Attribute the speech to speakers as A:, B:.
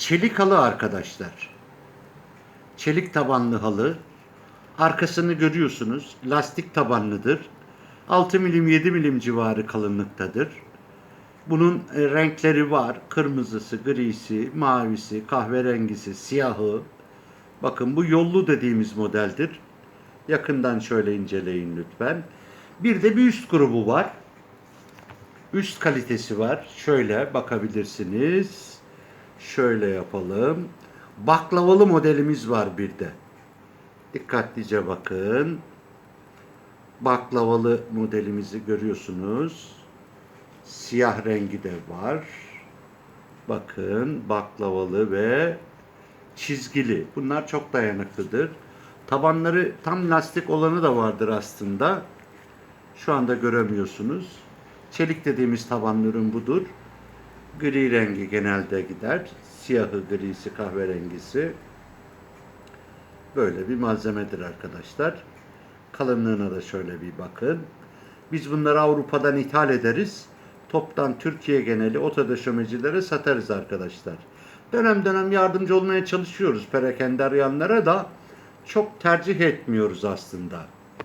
A: Çelik halı arkadaşlar. Çelik tabanlı halı. Arkasını görüyorsunuz. Lastik tabanlıdır. 6 milim 7 milim civarı kalınlıktadır. Bunun e, renkleri var. Kırmızısı, grisi, mavisi, kahverengisi, siyahı. Bakın bu yollu dediğimiz modeldir. Yakından şöyle inceleyin lütfen. Bir de bir üst grubu var. Üst kalitesi var. Şöyle bakabilirsiniz. Şöyle yapalım. Baklavalı modelimiz var bir de. Dikkatlice bakın. Baklavalı modelimizi görüyorsunuz. Siyah rengi de var. Bakın baklavalı ve çizgili. Bunlar çok dayanıklıdır. Tabanları tam lastik olanı da vardır aslında. Şu anda göremiyorsunuz. Çelik dediğimiz tabanlı ürün budur. Gri rengi genelde gider. Siyahı, grisi, kahverengisi. Böyle bir malzemedir arkadaşlar. Kalınlığına da şöyle bir bakın. Biz bunları Avrupa'dan ithal ederiz. Toptan Türkiye geneli otodöşemecilere satarız arkadaşlar. Dönem dönem yardımcı olmaya çalışıyoruz perakende arayanlara da çok tercih etmiyoruz aslında.